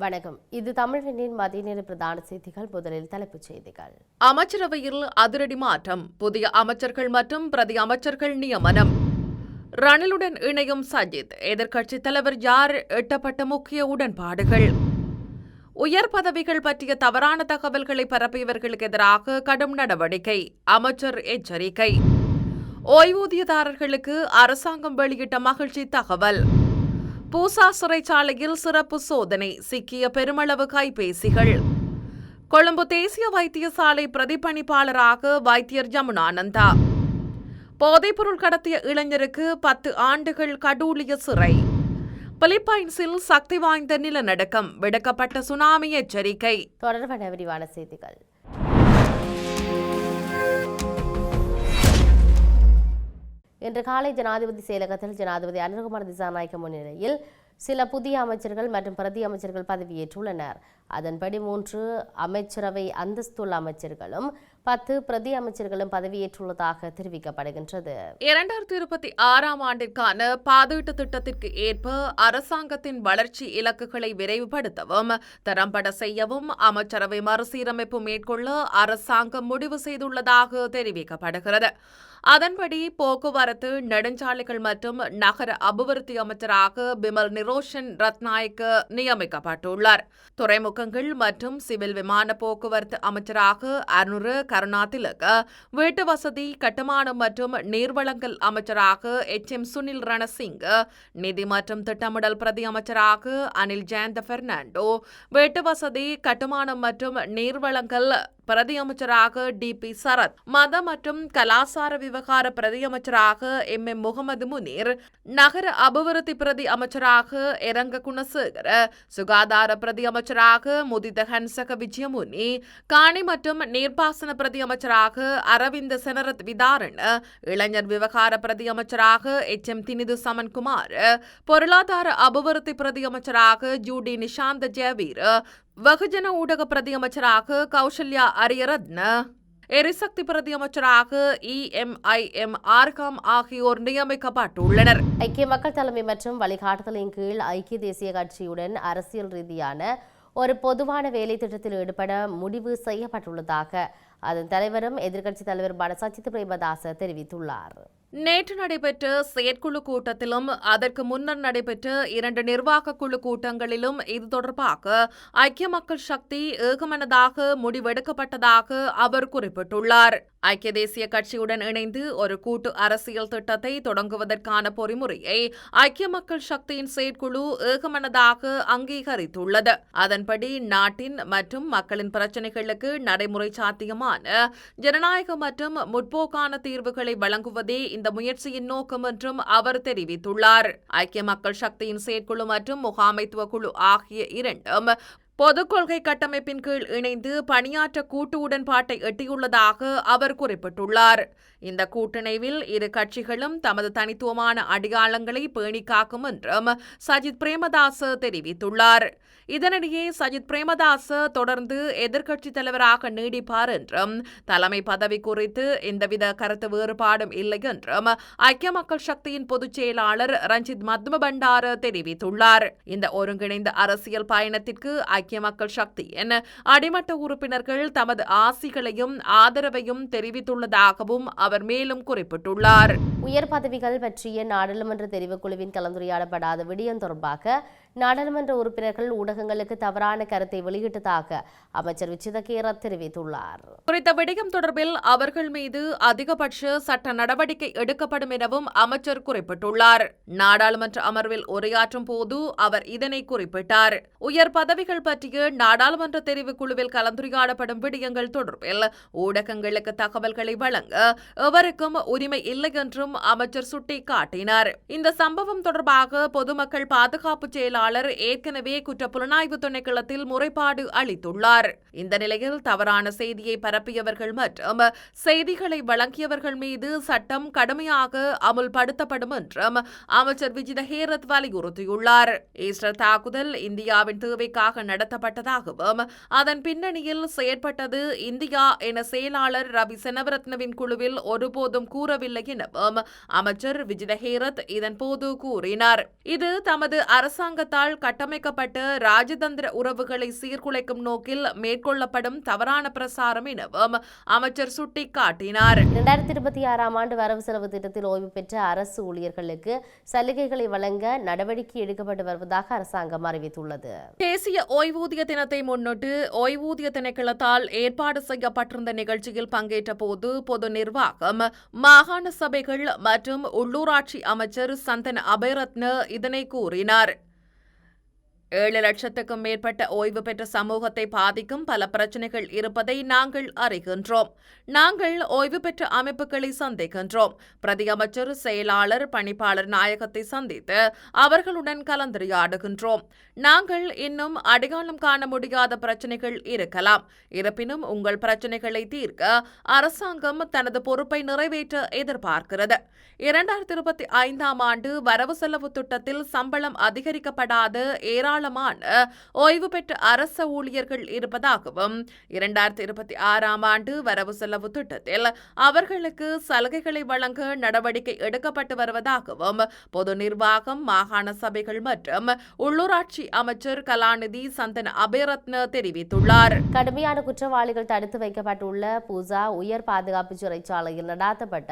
வணக்கம். இது தமிழனின் மதிய நேர பிரதான செய்திகள். முதலில் தலைப்புச் செய்திகள். அமைச்சரவையில் அதிரடி மாற்றம். புதிய அமைச்சர்கள் மற்றும் பிரதி அமைச்சர்கள் நியமனம். ரணிலுடன் இணையும் சஜித். எதிர்க்கட்சித் தலைவர் யார் எட்டப்பட்ட முக்கிய உடன்பாடுகள். உயர் பதவிகள் பற்றிய தவறான தகவல்களை பரப்பியவர்களுக்கு எதிராக கடும் நடவடிக்கை. அமைச்சர் எச்சரிக்கை. ஓய்வூதியதாரர்களுக்கு அரசாங்கம் வெளியிட்ட மகிழ்ச்சி தகவல். பூசா சிறைச்சாலையில் சிறப்பு சோதனை சிக்கிய பெருமளவு கைபேசிகள். கொழும்பு தேசிய வைத்தியசாலை பிரதிப்பணிப்பாளராக வைத்தியர் ஜமுனானந்தா. போதைப்பொருள் கடத்திய இளைஞருக்கு பத்து ஆண்டுகள் கடூழிய சிறை. பிலிப்பைன்ஸில் சக்தி வாய்ந்த நிலநடுக்கம் விடுக்கப்பட்ட சுனாமி எச்சரிக்கை. தொடர்பான விரிவான செய்திகள். இன்று காலை ஜனாதிபதி செயலகத்தில் ஜனாதிபதி அனுகுமார் திசாநாயக்க முன்னிலையில் சில புதிய அமைச்சர்கள் மற்றும் பிரதி அமைச்சர்கள் பதவியேற்றுள்ளனர். அதன்படி மூன்று அமைச்சரவை அந்தஸ்துள்ள அமைச்சர்களும் பத்து பிரதி அமைச்சர்களும் பதவியேற்றுள்ளதாக தெரிவிக்கப்படுகின்றது. இரண்டாயிரத்தி இருபத்தி ஆறாம் ஆண்டிற்கான பாதீட்டு திட்டத்திற்கு ஏற்ப அரசாங்கத்தின் வளர்ச்சி இலக்குகளை விரைவுபடுத்தவும் தரம்பட செய்யவும் அமைச்சரவை மறுசீரமைப்பு மேற்கொள்ள அரசாங்கம் முடிவு செய்துள்ளதாக தெரிவிக்கப்படுகிறது. அதன்படி போக்குவரத்து நெடுஞ்சாலைகள் மற்றும் நகர அபிவிருத்தி அமைச்சராக பிமல் நிரோஷன் ரத்நாயக்கு நியமிக்கப்பட்டுள்ளார். துறைமுகங்கள் மற்றும் சிவில் விமான போக்குவரத்து அமைச்சராக அருண் கருணாதிலக வீட்டு வசதி கட்டுமானம் மற்றும் நீர்வளங்கள் அமைச்சராக எச். எம். சுனில் ரணசிங் நிதி மற்றும் திட்டமிடல் பிரதி அமைச்சராக அனில் ஜெயந்த பெர்னாண்டோ வீட்டு வசதி கட்டுமானம் மற்றும் நீர்வளங்கள் பிரதியமைச்சராக டி பி சரத் மத மற்றும் கலாசார விவகார பிரதியமைச்சராக எம். எம். முகமது முனீர் நகர அபிவிருத்தி பிரதி அமைச்சராக இரங்க குணசேகர சுகாதார பிரதி அமைச்சராக முதித ஹன்சக விஜயமுனி காணி மற்றும் நீர்ப்பாசன பிரதி அமைச்சராக அரவிந்த செனரத் விதாரண இளைஞர் விவகார பிரதி அமைச்சராக எச். எம். தினிது சமன்குமார் பொருளாதார அபிவிருத்தி பிரதி அமைச்சராக ஜூடி நிஷாந்த ஜெயவீர் வெகுஜன ஊடக பிரதியமைச்சராக கௌசல்யா அரியரத்ன எரிசக்தி பிரதி அமைச்சராக இஎம்ஐஎம் ஆர்காம் ஆகியோர் நியமிக்கப்பட்டுள்ளனர். ஐக்கிய மக்கள் தலைமை மற்றும் வழிகாட்டுதலின் கீழ் ஐக்கிய தேசிய கட்சியுடன் அரசியல் ரீதியான ஒரு பொதுவான வேலை திட்டத்தில் ஈடுபட முடிவு செய்யப்பட்டுள்ளதாக அதன் தலைவரும் எதிர்க்கட்சித் தலைவர் பனசஜித் பிரேமதாச தெரிவித்துள்ளார். நேற்று நடைபெற்ற செயற்குழு கூட்டத்திலும் அதற்கு முன்னர் நடைபெற்ற இரண்டு நிர்வாக குழு கூட்டங்களிலும் இது தொடர்பாக ஐக்கிய மக்கள் சக்தி ஏகமனதாக முடிவெடுக்கப்பட்டதாக அவர் குறிப்பிட்டுள்ளார். ஐக்கிய தேசிய கட்சியுடன் இணைந்து ஒரு கூட்டு அரசியல் திட்டத்தை தொடங்குவதற்கான பொறிமுறையை ஐக்கிய மக்கள் சக்தியின் செயற்குழு ஏகமனதாக அங்கீகரித்துள்ளது. அதன்படி நாட்டின் மற்றும் மக்களின் பிரச்சினைகளுக்கு நடைமுறை சாத்தியமான ஜனநாயக மற்றும் முற்போக்கான தீர்வுகளை வழங்குவதே இந்த முயற்சியின் நோக்கம் என்றும் அவர் தெரிவித்துள்ளார். ஐக்கிய மக்கள் சக்தியின் செயற்குழு மற்றும் முகாமைத்துவ குழு ஆகிய இரண்டும் பொதுக் கொள்கை கட்டமைப்பின் கீழ் இணைந்து பணியாற்ற கூட்டு உடன்பாட்டை எட்டியுள்ளதாக அவர் குறிப்பிட்டுள்ளார். இந்த கூட்டிணைவில் இரு கட்சிகளும் தமது தனித்துவமான அடையாளங்களை பேணி காக்கும் என்றும் சஜித் பிரேமதாச தெரிவித்துள்ளார். இதனிடையே சஜித் பிரேமதாச தொடர்ந்து எதிர்க்கட்சித் தலைவராக நீடிப்பார் என்றும் தலைமை பதவி குறித்து எந்தவித கருத்து வேறுபாடும் இல்லை என்றும் ஐக்கிய மக்கள் சக்தியின் பொதுச் செயலாளர் ரஞ்சித் மத்ம பண்டார தெரிவித்துள்ளார். இந்த ஒருங்கிணைந்த அரசியல் பயணத்திற்கு ஐக்கிய மக்கள் சக்தியின் அடிமட்ட உறுப்பினர்கள் தமது ஆசிகளையும் ஆதரவையும் தெரிவித்துள்ளதாகவும் அவர் மேலும் குறிப்பிட்டுள்ளார். உயர் பதவிகள் பற்றிய நாடாளுமன்ற தெரிவுக்குழுவின் கலந்துரையாடப்படாத விடயம் தொடர்பாக நாடாளுமன்ற உறுப்பினர்கள் ஊடகங்களுக்கு தவறான கருத்தை வெளியிட்டதாக அமைச்சர் விச்சிதகேர தெரிவித்துள்ளார். குறித்த விடயம் தொடர்பில் அவர்கள் மீது அதிகபட்ச சட்ட நடவடிக்கை எடுக்கப்படும் எனவும் அமைச்சர் குறிப்பிட்டுள்ளார். நாடாளுமன்ற அமர்வில் உரையாற்றும் போது அவர் இதனை குறிப்பிட்டார். உயர் பதவிகள் பற்றிய நாடாளுமன்ற தெரிவுக்குழுவில் கலந்துரையாடப்படும் விடயங்கள் தொடர்பில் ஊடகங்களுக்கு தகவல்களை வழங்க எவருக்கும் உரிமை இல்லை என்றும் அமைச்சர் சுட்டிக்காட்டினார். இந்த சம்பவம் தொடர்பாக பொதுமக்கள் பாதுகாப்பு செயலாளர் ஏற்கனவே குற்ற புலனாய்வு திணைக்களத்தில் முறைப்பாடு அளித்துள்ளார். இந்த நிலையில் தவறான செய்தியை பரப்பியவர்கள் மற்றும் செய்திகளை வழங்கியவர்கள் மீது சட்டம் கடுமையாக அமுல்படுத்தப்படும் என்றும் அமைச்சர் விஜித ஹேரத் வலியுறுத்தியுள்ளார். ஈஸ்டர் தாக்குதல் இந்தியாவின் தேவைக்காக நடத்தப்பட்டதாகவும் அதன் பின்னணியில் செயற்பட்டது இந்தியா என செயலாளர் ரவி செனவரத்னவின் குழுவில் ஒருபோதும் கூறவில்லை எனவும் அமைச்சர் விஜித ஹேரத் இதன்போது கூறினார். இது தமது அரசாங்க அரசாங்கத்தால் கட்டமைக்கப்பட்ட ராஜதந்திர உறவுகளை சீர்குலைக்கும் நோக்கில் மேற்கொள்ளப்படும் தவறான பிரசாரம் எனவும் அமைச்சர் சுட்டிக்காட்டினார். இரண்டாயிரத்தி இருபத்தி ஆறாம் ஆண்டு வரவு செலவு திட்டத்தில் ஓய்வு பெற்ற அரசு ஊழியர்களுக்கு சலுகைகளை வழங்க நடவடிக்கை எடுக்கப்பட்டு வருவதாக அரசாங்கம் அறிவித்துள்ளது. தேசிய ஓய்வூதிய தினத்தை முன்னிட்டு ஓய்வூதிய திணைக்களத்தால் ஏற்பாடு செய்யப்பட்டிருந்த நிகழ்ச்சியில் பங்கேற்ற போது பொது நிர்வாகம் மாகாண சபைகள் மற்றும் உள்ளூராட்சி அமைச்சர் சந்தன் அபயரத்ன இதனை கூறினார். ஏழு லட்சத்துக்கும் மேற்பட்ட ஓய்வு பெற்ற சமூகத்தை பாதிக்கும் பல பிரச்சனைகள் இருப்பதை நாங்கள் அறிகின்றோம். நாங்கள் ஓய்வு பெற்ற அமைப்புகளை சந்திக்கின்றோம். பிரதி அமைச்சர் செயலாளர் பணிப்பாளர் நாயகத்தை சந்தித்து அவர்களுடன் கலந்துரையாடுகின்றோம். நாங்கள் இன்னும் அடையாளம் காண முடியாத பிரச்சனைகள் இருக்கலாம். இருப்பினும் உங்கள் பிரச்சனைகளை தீர்க்க அரசாங்கம் தனது பொறுப்பை நிறைவேற்ற எதிர்பார்க்கிறது. இரண்டாயிரத்தி இருபத்தி ஐந்தாம் ஆண்டு வரவு செலவு திட்டத்தில் சம்பளம் அதிகரிக்கப்படாத ஏராளமான ஓய்வு பெற்ற அரச ஊழியர்கள் இருப்பதாகவும் இரண்டாயிரத்தி இருபத்தி ஆறாம் ஆண்டு வரவு செலவு திட்டத்தில் அவர்களுக்கு சலுகைகளை வழங்க நடவடிக்கை எடுக்கப்பட்டு வருவதாகவும் பொது நிர்வாகம் மாகாண சபைகள் மற்றும் உள்ளூராட்சி அமைச்சர் கலாநிதி சந்தன அபிரத்ன தெரிவித்துள்ளார். கடுமையான குற்றவாளிகள் தடுத்து வைக்கப்பட்டுள்ள பூசா உயர் பாதுகாப்பு சிறைச்சாலையில் நடாத்தப்பட்ட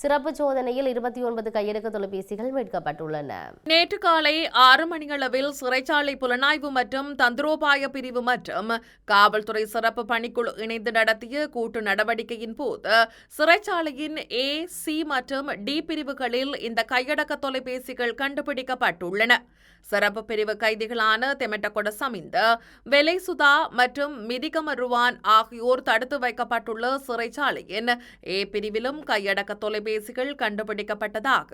சிறப்பு சோதனையில் இருபத்தி ஒன்பது கையடக்க தொலைபேசிகள் மீட்கப்பட்டுள்ளன. நேற்று காலை ஆறு மணியளவில் சிறைச்சாலை புலனாய்வு மற்றும் தந்திரோபாய பிரிவு மற்றும் காவல்துறை சிறப்பு பணிக்குழு இணைந்து நடத்திய கூட்டு நடவடிக்கையின் போது சிறைச்சாலையின் ஏ சி மற்றும் டி பிரிவுகளில் இந்த கையடக்க தொலைபேசிகள் கண்டுபிடிக்கப்பட்டுள்ளன. சிறப்பு பிரிவு கைதிகளான தெமெட்டகொட சமிந்த வெலைசுதா மற்றும் மிதிகமருவான் ஆகியோர் தடுத்து வைக்கப்பட்டுள்ள சிறைச்சாலையின் ஏ பிரிவிலும் கையடக்க தொலைபேசிகள் கண்டுபிடிக்கப்பட்டதாக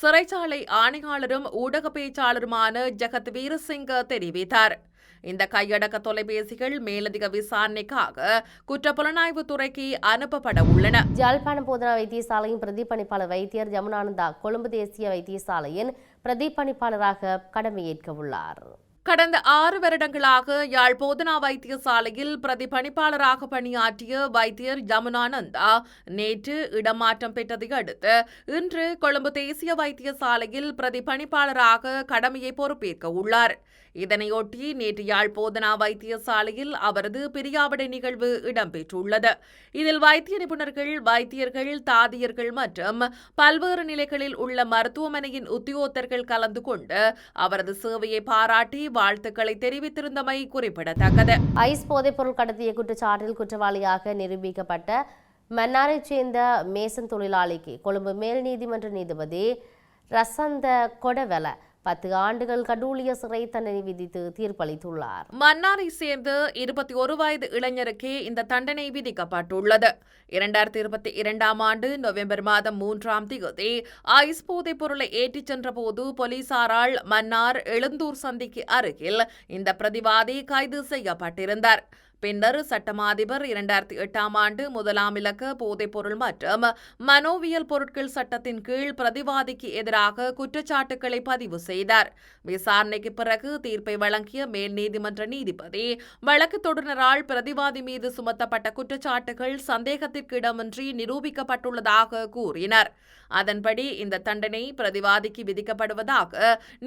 சிறைச்சாலை ஆணையாளரும் ஊடக பேச்சாளருமான ஜெகத் வீரசிங்க தெரிவித்தார். இந்த கையடக்க தொலைபேசிகள் மேலதிக விசாரணைக்காக குற்றப்புலனாய்வு துறைக்கு அனுப்பப்பட உள்ளன. ஜாழ்ப்பாணம் போதனா வைத்தியசாலையின் பிரதிப்பணிப்பாளர் வைத்தியர் ஜமுனானந்தா கொழும்பு தேசிய வைத்தியசாலையின் பிரதிப்பணிப்பாளராக கடமையேற்க உள்ளார். கடந்த ஆறு வருடங்களாக யாழ் போதனா வைத்தியசாலையில் பிரதிபணிப்பாளராக பணியாற்றிய வைத்தியர் ஜமுனானந்தா நேற்று இடமாற்றம் பெற்றதை அடுத்து இன்று கொழும்பு தேசிய வைத்தியசாலையில் பிரதிபணிப்பாளராக கடமையை பொறுப்பேற்க உள்ளார். இதனையொட்டி நேற்று யாழ் போதனா வைத்தியசாலையில் அவரது பிரியாவிடை நிகழ்வு இடம்பெற்றுள்ளது. இதில் வைத்திய நிபுணர்கள் வைத்தியர்கள் தாதியர்கள் மற்றும் பல்வேறு நிலைகளில் உள்ள மருத்துவமனையின் உத்தியோகத்தர்கள் கலந்து கொண்டு அவரது சேவையை பாராட்டி வாழ்த்துக்களை தெரிவித்திருந்தமை குறிப்பிடத்தக்கது. ஐஸ் போதைப்பொருள் கடத்திய குற்றச்சாட்டில் குற்றவாளியாக நிரூபிக்கப்பட்ட மன்னாரைச் சேர்ந்த மேசன் தொழிலாளிக்கு கொழும்பு மேல் நீதிமன்ற நீதிபதி ரசந்த கொடவெல பத்து ஆண்டுகள் கடூழிய சிறை தண்டனை விதித்து தீர்ப்பளித்துள்ளார். மன்னாரை சேர்ந்த இருபத்தி ஒரு வயது இளைஞருக்கே இந்த தண்டனை விதிக்கப்பட்டுள்ளது. இரண்டாயிரத்தி இருபத்தி இரண்டாம் ஆண்டு நவம்பர் மாதம் மூன்றாம் தேதி ஐஸ் போதைப் பொருளை ஏற்றிச் சென்றபோது போலீசாரால் மன்னார் எழுந்தூர் சந்திக்கு அருகில் இந்த பிரதிவாதி கைது செய்யப்பட்டிருந்தார். பின்னர் சட்டமாதிபர் இரண்டாயிரத்தி எட்டாம் ஆண்டு முதலாம் இலக்க போதைப்பொருள் மற்றும் மனோவியல் பொருட்கள் சட்டத்தின் கீழ் பிரதிவாதிக்கு எதிராக குற்றச்சாட்டுகளை பதிவு செய்தார். விசாரணைக்கு பிறகு தீர்ப்பை வழங்கிய மேல் நீதிமன்ற நீதிபதி வழக்கு தொடரினரால் பிரதிவாதி மீது சுமத்தப்பட்ட குற்றச்சாட்டுகள் சந்தேகத்திற்கு இடமின்றி நிரூபிக்கப்பட்டுள்ளதாக கூறினார். அதன்படி இந்த தண்டனை பிரதிவாதிக்கு விதிக்கப்படுவதாக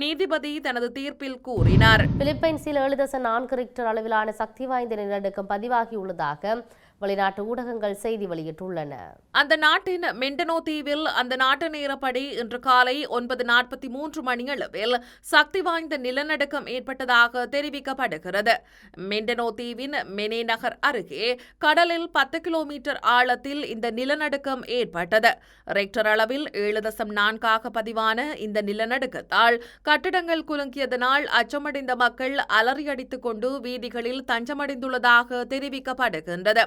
நீதிபதி தனது தீர்ப்பில் கூறினார். பிலிப்பைன்ஸில் ஏழு தசம் நான்கு ரிக்டர் அளவிலான சக்தி வாய்ந்த நிலநடுக்கம் பதிவாகியுள்ளதாக வெளிநாட்டு ஊடகங்கள் செய்தி வெளியிட்டுள்ளன. அந்த நாட்டின் மெண்டனோ தீவில் அந்த நாட்டு நேரப்படி இன்று காலை ஒன்பது நாற்பத்தி மூன்று மணியளவில் சக்தி வாய்ந்த நிலநடுக்கம் ஏற்பட்டதாக தெரிவிக்கப்படுகிறது. மெண்டனோ தீவின் மெனே நகர் அருகே கடலில் பத்து கிலோமீட்டர் ஆழத்தில் இந்த நிலநடுக்கம் ஏற்பட்டது. ரெக்டர் அளவில் ஏழு தசம் நான்காக பதிவான இந்த நிலநடுக்கத்தால் கட்டிடங்கள் குலுங்கியதனால் அச்சமடைந்த மக்கள் அலறியடித்துக் கொண்டு வீதிகளில் தஞ்சமடைந்துள்ளதாக தெரிவிக்கப்படுகின்றது.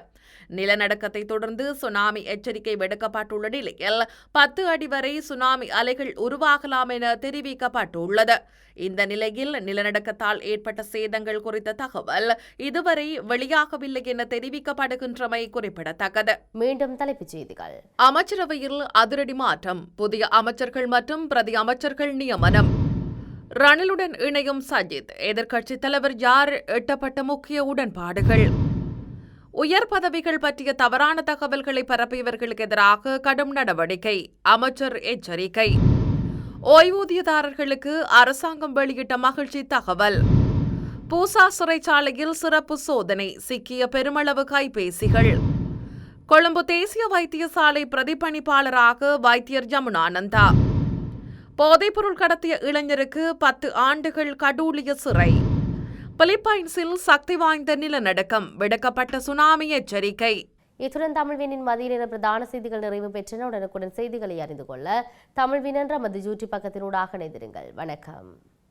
நிலநடுக்கத்தை தொடர்ந்து சுனாமி எச்சரிக்கை விடுக்கப்பட்டுள்ள நிலையில் பத்து அடி வரை சுனாமி அலைகள் உருவாகலாம் என தெரிவிக்கப்பட்டுள்ளது. இந்த நிலையில் நிலநடுக்கத்தால் ஏற்பட்ட சேதங்கள் குறித்த தகவல் இதுவரை வெளியாகவில்லை என தெரிவிக்கப்படுகின்றமை குறிப்பிடத்தக்கது. மீண்டும் தலைப்புச் செய்திகள். அமைச்சரவையில் அதிரடி மாற்றம் புதிய அமைச்சர்கள் மற்றும் பிரதி அமைச்சர்கள் நியமனம். ரணிலுடன் இணையும் சஜித் எதிர்க்கட்சித் தலைவர் யார் எட்டப்பட்ட முக்கிய உடன்பாடுகள். உயர் பதவிகள் பற்றிய தவறான தகவல்களை பரப்பியவர்களுக்கு எதிராக கடும் நடவடிக்கை அமைச்சர் எச்சரிக்கை. ஓய்வூதியதாரர்களுக்கு அரசாங்கம் வெளியிட்ட மகிழ்ச்சி தகவல். பூசா சிறைச்சாலையில் சிறப்பு சோதனை சிக்கிய பெருமளவு கைபேசிகள். கொழும்பு தேசிய வைத்தியசாலை பிரதிப்பணிப்பாளராக வைத்தியர் ஜமுனானந்தா. போதைப்பொருள் கடத்திய இளைஞருக்கு பத்து ஆண்டுகள் கடூழிய சிறை. பிலிப்பைன்ஸில் சக்தி வாய்ந்த நிலநடுக்கம் விடுக்கப்பட்ட சுனாமி எச்சரிக்கை. இத்துடன் தமிழ்வினின் மதிய பிரதான செய்திகள் நிறைவு பெற்றன உடனுக்குடன் செய்திகளை அறிந்து கொள்ள தமிழ்வின் என்ற நமது யூடியூப் பக்கத்தினூடாக இணைந்திருங்கள். வணக்கம்.